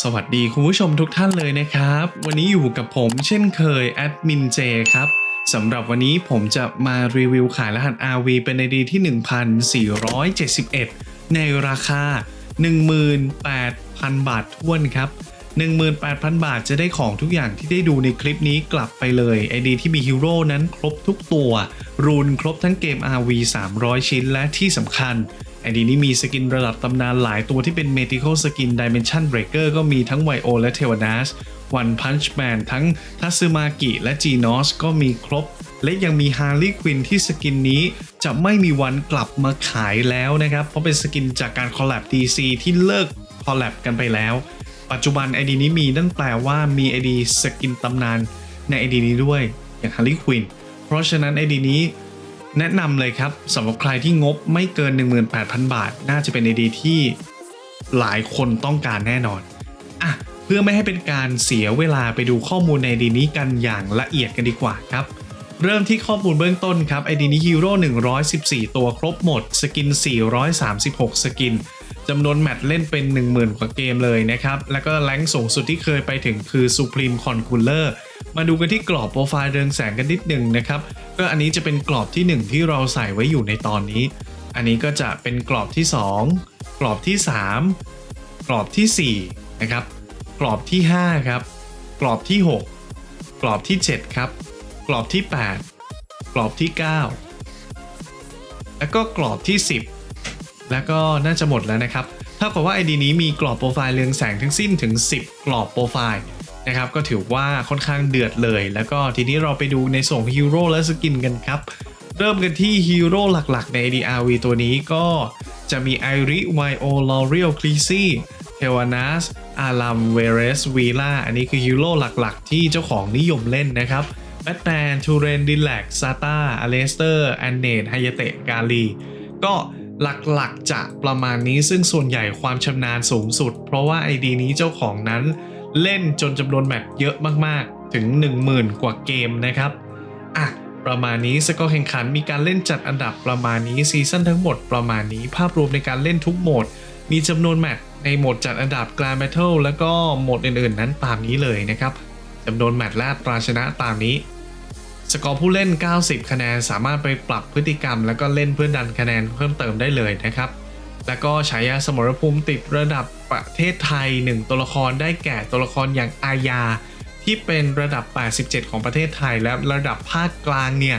สวัสดีคุณผู้ชมทุกท่านเลยนะครับ วันนี้อยู่กับผมเช่นเคยแอดมินเจครับสำหรับวันนี้ผมจะมารีวิวขายรหัส RV เป็น ID ที่ 1471 ในราคา 18,000 บาทท้วนครับ 18,000 บาทจะได้ของทุกอย่างที่ได้ดูในคลิปนี้กลับไปเลย ID ที่มีฮีโร่นั้นครบทุกตัว รูนครบทั้งเกม RV 300 ชิ้นและที่สำคัญ ไอดีนี้มีสกินระดับตำนานหลายตัวที่เป็น Medical Skin Dimension Breaker ก็มีทั้งไวโอและเทวนาส One Punch Man ทั้งทัซึมากิและ g n o s ก็มีครบ และยังมี Harley Quinn ที่สกินนี้จะไม่มีวันกลับมาขายแล้วนะครับ เพราะเป็นสกินจากการคอลแลบ DC ที่เลิกคอลแลบกันไปแล้ว ปัจจุบัน ID นี้มีนั่นแปลว่ามี ID สกินตำนานใน ID นี้ด้วยอย่าง Harley Quinn เพราะฉะนั้น ID นี้ แนะนำเลยครับสำหรับใครที่งบไม่เกิน 18,000 บาท น่าจะเป็นไอเดียที่หลายคนต้องการแน่นอนอะเพื่อไม่ให้เป็นการเสียเวลาไปดูข้อมูลในไอเดียนี้กันอย่างละเอียดกันดีกว่าครับ เริ่มที่ข้อมูลเบื้องต้นครับไอเดียนี้ฮีโร่114 ตัวครบหมด สกิน 436 สกินจำนวนแมตช์เล่นเป็น 10,000 กว่าเกมเลยนะครับ แล้วก็แรงค์สูงสุดที่เคยไปถึงคือ Supreme Conqueror มาดูกันที่กรอบโปรไฟล์เรืองแสงกันนิดหนึ่งนะครับก็อันนี้จะเป็นกรอบที่ 1 ที่เราใส่ไว้อยู่ในตอนนี้ อันนี้ก็จะเป็นกรอบที่ 2 กรอบที่ 3 กรอบที่ 4 นะครับ กรอบที่ 5 ครับ กรอบที่ 6 กรอบที่ 7 ครับ กรอบที่ 8 กรอบที่ 9 แล้วก็กรอบที่ 10 แล้วก็น่าจะหมดแล้วนะครับเท่ากับว่า ID นี้มีกรอบโปรไฟล์เรืองแสงทั้งสิ้นถึง 10 กรอบโปรไฟล์ นะครับก็ถือว่าค่อนข้างเดือดเลย แล้วก็ทีนี้เราไปดูในส่วนฮีโร่และสกินกันครับ เริ่มกันที่ฮีโร่หลักๆ ใน ADRV ตัวนี้ก็จะมีไอริไวโอลอเรียลคลีซี่เทวานัสอารัมเวเรสวีล่าอันนี้คือฮีโร่หลักๆ ที่เจ้าของนิยมเล่นนะครับแบทแมนทูเรนดิแลกซาตาอเลสเตอร์แอนเนตไฮยเตะกาลีก็หลักๆจะประมาณนี้ซึ่งส่วนใหญ่ความชำนาญสูงสุด เพราะว่า ID นี้เจ้าของนั้น เล่นจนจำนวนแมตช์เยอะมากๆ ถึง 10,000 กว่าเกมนะครับอะประมาณนี้สกอร์แข่งขันมีการเล่นจัดอันดับประมาณนี้ซีซั่นทั้งหมดประมาณนี้ภาพรวมในการเล่นทุกโหมด มีจำนวนแมตช์ในโหมดจัดอันดับ Grand Battle แล้วก็โหมดอื่นๆ นั้นตามนี้เลยนะครับจำนวนแมตช์และตราชนะตามนี้ สกอร์ผู้เล่น 90 คะแนนสามารถไปปรับพฤติกรรม แล้วก็เล่นเพื่อดันคะแนนเพิ่มเติมได้เลยนะครับ แล้วก็ฉายาสมรภูมิติดระดับประเทศไทย 1 ตัวละครได้แก่ตัวละครอย่างอาญาที่เป็นระดับ 87 ของประเทศไทย และระดับภาคกลางเนี่ย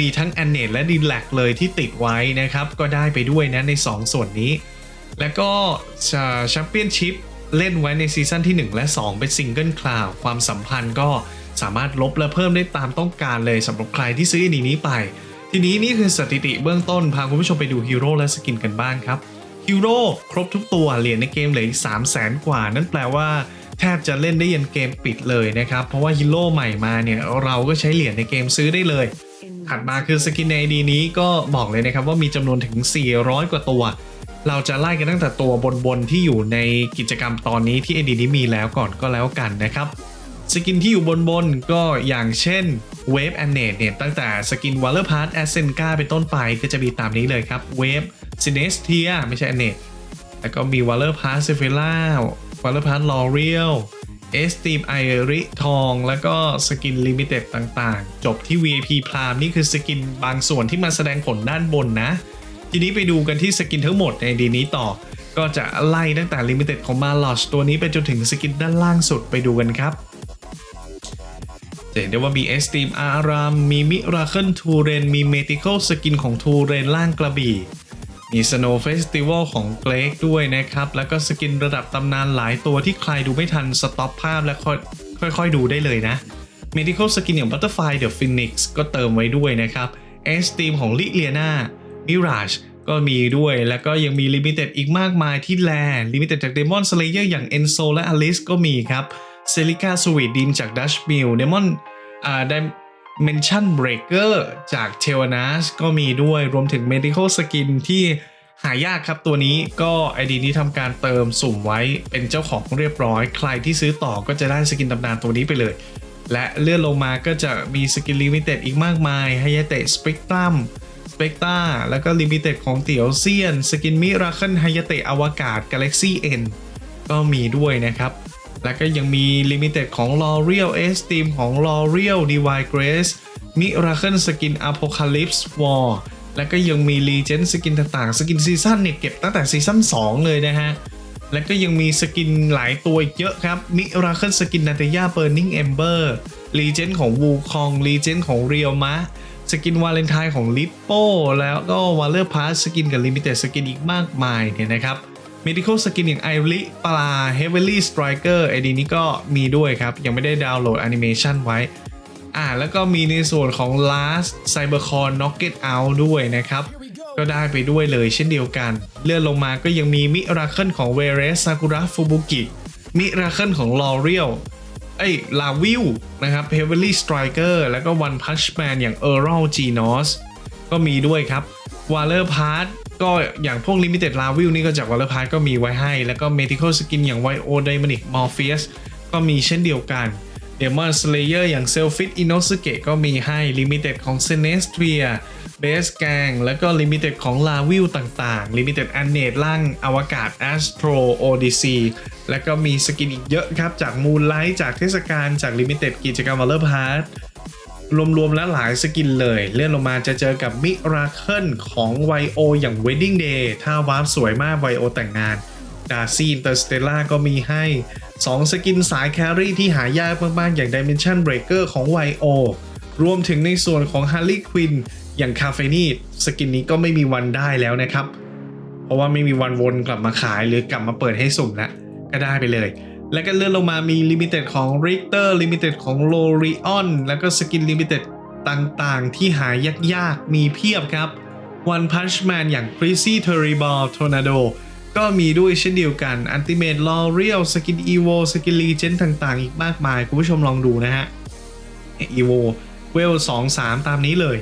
มีทั้งแอนเนตและดินแลกเลยที่ติดไว้นะครับ ก็ได้ไปด้วยนะใน 2 ส่วนนี้ แล้วก็แชมเปี้ยนชิพเล่นไว้ในซีซั่นที่ 1 และ 2 เป็นซิงเกิลคลาวความสัมพันธ์ก็สามารถลบและเพิ่มได้ตามต้องการเลยสำหรับใครที่ซื้ออันนี้ไป ทีนี้นี่คือสถิติเบื้องต้นพาคุณผู้ชมไปดูฮีโร่และสกินกันบ้างครับ ฮีโร่ครบทุกตัวเหรียญในเกมเหลืออีก3 0 0แสนกว่า นั่นแปลว่าแทบจะเล่นได้ยันเกมปิดเลยนะครับ เพราะว่าฮีโร่ใหม่มาเนี่ย เราก็ใช้เหรียญในเกมซื้อได้เลย ถัดมาคือสกินในดีนี้ก็บอกเลยนะครับว่ามีจำนวนถึง 400 กว่าตัว เราจะไล่กันตั้งแต่ตัวบนๆที่อยู่ในกิจกรรมตอนนี้ที่ไอดีนี้มีแล้วก่อนก็แล้วกันนะครับสกินที่อยู่บนบนก็อย่างเช่น Wave a n n a t เนี่ยตั้งแต่สกิน w a l l e r p a s s a s c e n าเป็นต้นไปก็จะมีตามนี้เลยครับ Wave Sinestia ไม่ใช่ a n n a t แล้วก็มี w a l l e r p a s s e p h i l a w a l l e r p a s s L'Oreal e s t e a m ไอริทอง แล้วก็สกิน Limited ต่างๆ จบที่ VIP Prime นี่คือสกินบางส่วนที่มาแสดงผลด้านบนนะ ทีนี้ไปดูกันที่สกินทั้งหมดในดีนี้ต่อ ก็จะไล่ตั้งแต่ Limited ของ m a l o s ตัวนี้ไปจนถึงสกินด้านล่างสุดไปดูกันครับจะเห็นได้ว่ามีเอสตีมอาราม มีมิราเคิลทูเรน มีเมติคอลสกินของทูเรนล่างกระบี่ มีสโนว์เฟสติวัลของเกรกด้วยนะครับ แล้วก็สกินระดับตำนานหลายตัวที่ใครดูไม่ทันสต็อปภาพและค่อยๆดูได้เลยนะ Medical สกินอย่าง Butterfly The Phoenix ก็เติมไว้ด้วยนะครับเอสตีมของลิเลียนามิราชก็มีด้วย แล้วก็ยังมีลิมิเต็ดอีกมากมายที่แลลิมิเต็ดจาก Demon Slayer อย่าง Enso และ Alice ก็มีครับเซลิก้าสวีดดินจาก Dutch Mill Demon อ่า Dimension Breaker จาก t e w a n a s ก็มีด้วยรวมถึง Medical Skin ที่หายากครับตัวนี้ก็ ID นี้ทำการเติมสุ่มไว้เป็นเจ้าของเรียบร้อย ใครที่ซื้อต่อก็จะได้สกินตำนานตัวนี้ไปเลย และเลื่อนลงมาก็จะมีสกินลิมิเต็ดอีกมากมายไฮยาเตะสเปกตรัมสเปกตาแล้วก็ลิมิเต็ดของเตียวเซียน สกินมิราเคิลไฮยาเตะอวกาศ Galaxy N ก็มีด้วยนะครับ แล้วก็ยังมี Limited ของ L'Oreal Esteem ของ L'Oreal Divine Grace Miracle Skin Apocalypse War แล้วก็ยังมี Legend สกินต่างๆ สกินซีซั่นเนี่ยเก็บตั้งแต่ซีซั่น2 เลยนะฮะ แล้วก็ยังมีสกินหลายตัวอีกเยอะครับ Miracle สกินนาเตย่า Burning Ember Legend ของ Wukong Legend ของ Real Ma สกินวาเลนไทน์ของ Lippo แล้วก็ Waller Pass สกินกับ Limited สกินอีกมากมายเนี่ยนะครับ Medical สกินอย่าง i r i ปลา Heavily Striker ไอดีนี้ก็มีด้วยครับ ยังไม่ได้ดาวน์โหลดแอนิเมชันไว้ อ่าแล้วก็มีในส่วนของ Last Cybercon Knocket Out ด้วยนะครับ ก็ได้ไปด้วยเลยเช่นเดียวกัน เลื่อนลงมาก็ยังมีมิราเคิลของ v e r e s Sakura Fubuki มิราเคิลของ L'Oreal เอ้ยลาวิวนะครับ Heavily Striker แล้วก็ One Punch Man อย่าง Earl Genos ก็มีด้วยครับ Waller Part ก็อย่างพวก Limited l a v i l นี่ก็จาก Waller Part ก็มีไว้ให้ แล้วก็ Medical Skin อย่าง Yo Dynamic Morpheus ก็มีเช่นเดียวกัน Demon Slayer อย่าง Selfit Inosuke ก็มีให้ Limited ของ Sinestria Base Gang แล้วก็ Limited ของ l a v i l ต่างๆ Limited a n n a t e ร่างอวกาศ Astro Odyssey แล้วก็มีสกินอีกเยอะครับ จาก Moonlight จากเทศกาลจาก Limited กิจกรรม Waller Part ร รวมๆแล้วหลายสกินเลย เลื่อนลงมาจะเจอกับมิราเคิลของ YO ออย่าง Wedding Day ถ้าวาร์ปสวยมาก YO แต่งงานดาซีอินเตอร์สเตลล่าก็มีให้ 2 สกินสายแครี่ที่หายากมากๆ อย่าง Dimension Breaker ของ YO รวมถึงในส่วนของ Harley Quinn อย่าง c a f e n i สกินนี้ก็ไม่มีวันได้แล้วนะครับ เพราะว่าไม่มีวันวนกลับมาขายหรือกลับมาเปิดให้สุ่มแล้วก็ได้ไปเลย แล้วก็เลื่อนลงมามี Limited ของ Richter Limited ของ Lorion แล้วก็สกิน Limited ต่างๆ ที่หายากๆ มีเพียบครับ One Punch Man อย่าง c r i s y Terrible Tornado ก็มีด้วยเช่นเดียวกัน Ultimate L'Oreal สกิน Evo สกิน Legend ต่างๆ อีกมากมาย คุณผู้ชมลองดูนะฮะ Evo เวล2 3 ตามนี้เลย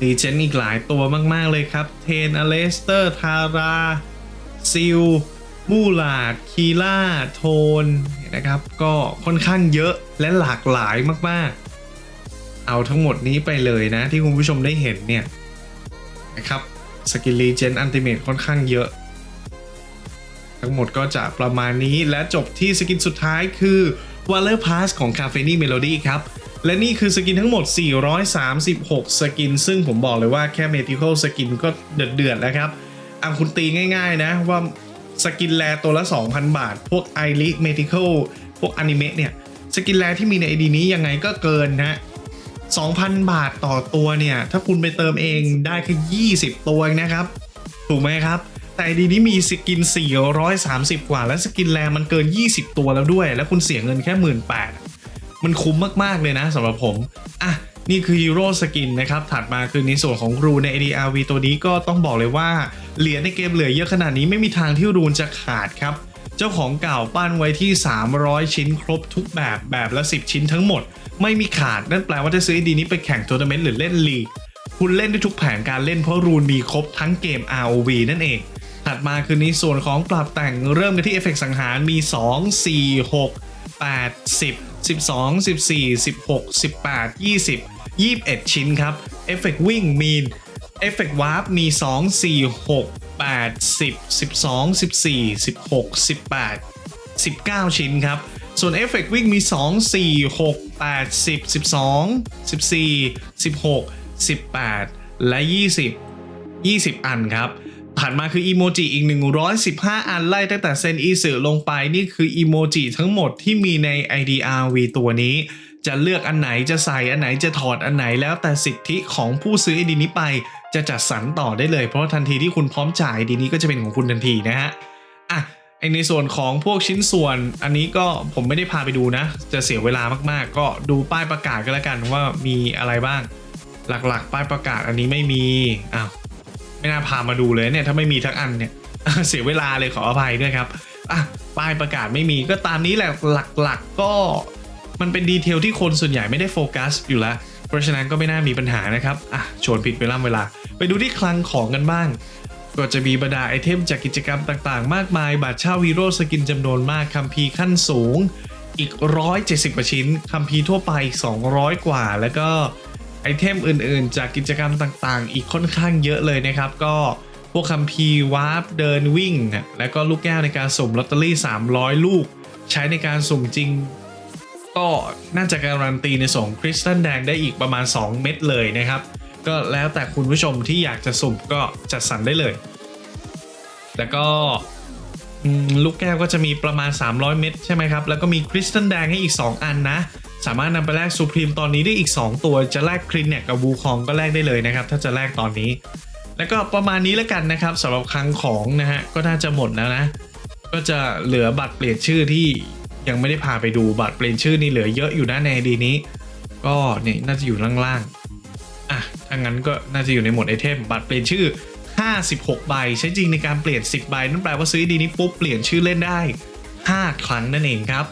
ดีเจนอีกหลายตัวมาก ๆ เลยครับ เทนอเลสเตอร์ ทาราซิล มูลาดคีล่าโทนนะครับ ก็ค่อนข้างเยอะและหลากหลายมากๆ เอาทั้งหมดนี้ไปเลยนะที่คุณผู้ชมได้เห็นเนี่ยนะครับสกิลลีเจนอันติเมตค่อนข้างเยอะ ทั้งหมดก็จะประมาณนี้และจบที่สกินสุดท้ายคือ Waller Pass ของ c a f e n i Melody ครับและนี่คือสกินทั้งหมด 436 สกิน ซึ่งผมบอกเลยว่าแค่ Medical สกินก็เดือดๆแล้วครับอะคุณตีง่าย ๆ นะว่า สกินแลตัวละ 2,000 บาท พวก i l i Medical พวกอนิเมะเนี่ย สกินแลที่มีใน ID นี้ยังไงก็เกินนะ2,000 บาทต่อตัวเนี่ย ถ้าคุณไปเติมเองได้แค่20 ตัวนะครับ ถูกไหมครับ แต่ ID นี้มีสกิน 430 กว่า และสกินแลมันเกิน 20 ตัวแล้วด้วย แล้วคุณเสียเงินแค่ 18,000มันคุ้มมาก ๆ เลยนะสำหรับผม อะ นี่คือฮีโร่สกินนะครับ ถัดมาคือในส่วนของรูใน ADRV ตัวนี้ก็ต้องบอกเลยว่า เหรียญในเกมเหลือเยอะขนาดนี้ไม่มีทางที่รูนจะขาดครับ เจ้าของเก่าปั้นไว้ที่ 300 ชิ้นครบทุกแบบแบบละ 10 ชิ้นทั้งหมด ไม่มีขาดนั่นแปลว่าถ้าซื้อดีนี้ไปแข่งทัวร์นาเมนต์หรือเล่นลีกคุณเล่นได้ทุกแผนการเล่นเพราะรูนมีครบทั้งเกม ROV นั่นเอง ถัดมาคือในส่วนของปรับแต่งเริ่มกันที่เอฟเฟกสังหารมี 2 4 6 8 10 12 14 16 18 20 21 ชิ้นครับเอฟเฟกวิ่งมีเอฟเฟกวาร์ปมี 2 4 6 8 10 12 14 16 18 19 ชิ้นครับ ส่วนเอฟเฟกวิ่งมี 2 4 6 8 10 12 14 16 18 และ 20 20 อันครับ ถัดมาคืออีโมจิอีก 115 อันไล่ตั้งแต่เซนอีสึลงไปนี่คืออีโมจิทั้งหมดที่มีใน IDRV ตัวนี้ จะเลือกอันไหนจะใส่อันไหนจะถอดอันไหนแล้วแต่สิทธิของผู้ซื้อไอดีนี้ไป จะจัดสรรต่อได้เลย เพราะทันทีที่คุณพร้อมจ่ายดีนี้ก็จะเป็นของคุณทันทีนะฮะอะในส่วนของพวกชิ้นส่วน อันนี้ก็ผมไม่ได้พาไปดูนะ จะเสียเวลามากๆ ก็ดูป้ายประกาศก็แล้วกันว่ามีอะไรบ้าง หลักๆ ป้ายประกาศอันนี้ไม่มีอ้าว ไม่น่าพามาดูเลยเนี่ยถ้าไม่มีทั้งอันเนี่ยเสียเวลาเลยขออภัยด้วยครับอะป้ายประกาศไม่มีก็ตามนี้แหละหลักๆก็มันเป็นดีเทลที่คนส่วนใหญ่ไม่ได้โฟกัสอยู่แล้ว เพราะฉะนั้นก็ไม่น่ามีปัญหานะครับอะชวนผิดเวลาเวลา ไปดูที่คลังของกันบ้าง ก็จะมีบรรดาไอเทมจากกิจกรรมต่างๆ มากมาย บัตรเช่าฮีโร่สกินจำนวนมากคัมภีร์ขั้นสูงอีก 170กว่าชิ้นคัมภีร์ทั่วไปอีก200 กว่า แล้วก็ ไอเทมอื่นๆ จากกิจกรรมต่างๆ อีกค่อนข้างเยอะเลยนะครับ ก็พวกคัมภีร์วาร์ปเดินวิ่ง แล้วก็ลูกแก้วในการสุ่มลอตเตอรี่ 300 ลูก ใช้ในการสุ่มจริง ก็น่าจะการันตีในส่งคริสตัลแดงได้อีกประมาณ 2 เม็ดเลยนะครับ ก็แล้วแต่คุณผู้ชมที่อยากจะสุ่มก็จัดสรรได้เลย แล้วก็ลูกแก้วก็จะมีประมาณ 300 เม็ดใช่ไหมครับ แล้วก็มีคริสตัลแดงให้อีก 2 อันนะ สามารถนำไปแลกซูพรีมตอนนี้ได้อีก 2 ตัวจะแลกคลินเนี่ยกับวูคองก็แลกได้เลยนะครับ ถ้าจะแลกตอนนี้ แล้วก็ประมาณนี้แล้วกันนะครับสำหรับคลังของนะฮะก็น่าจะหมดแล้วนะ ก็จะเหลือบัตรเปลี่ยนชื่อที่ยังไม่ได้พาไปดูบัตรเปลี่ยนชื่อนี่เหลือเยอะอยู่นะในดีนี้ ก็เนี่ยน่าจะอยู่ล่างๆอะถ้างั้นก็น่าจะอยู่ในหมวดไอเทมบัตรเปลี่ยนชื่อ 56 ใบ ใช้จริงในการเปลี่ยน 10 ใบนั่นแปลว่าซื้อดีนี้ปุ๊บเปลี่ยนชื่อเล่นได้ 5 ครั้งนั่นเองครับ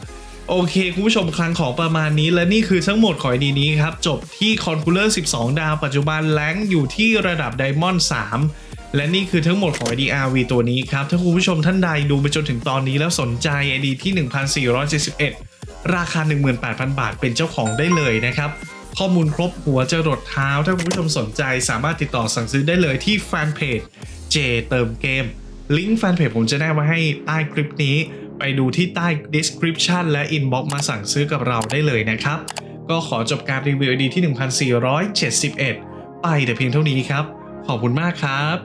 โอเคคุณผู้ชมครั้งของประมาณนี้และนี่คือทั้งหมดของดีนี้ครับ จบที่คอนคูลเลอร์12 ดาวปัจจุบันแรงอยู่ที่ระดับไดมอนด์3และนี่คือทั้งหมดของ IDRV ตัวนี้ครับ ถ้าคุณผู้ชมท่านใดดูไปจนถึงตอนนี้แล้วสนใจ ID ที่ 1471 ราคา 18,000 บาทเป็นเจ้าของได้เลยนะครับ ข้อมูลครบหัวจรดเท้า ถ้าคุณผู้ชมสนใจสามารถติดต่อสั่งซื้อได้เลยที่แฟนเพจ J เติมเกม ลิงก์แฟนเพจผมจะแนบได้ให้ใต้คลิปนี้ ไปดูที่ใต้ description และ inbox มาสั่งซื้อกับเราได้เลยนะครับ ก็ขอจบการรีวิวดีที่ 1471 ไปแต่เพียงเท่านี้ครับ ขอบคุณมากครับ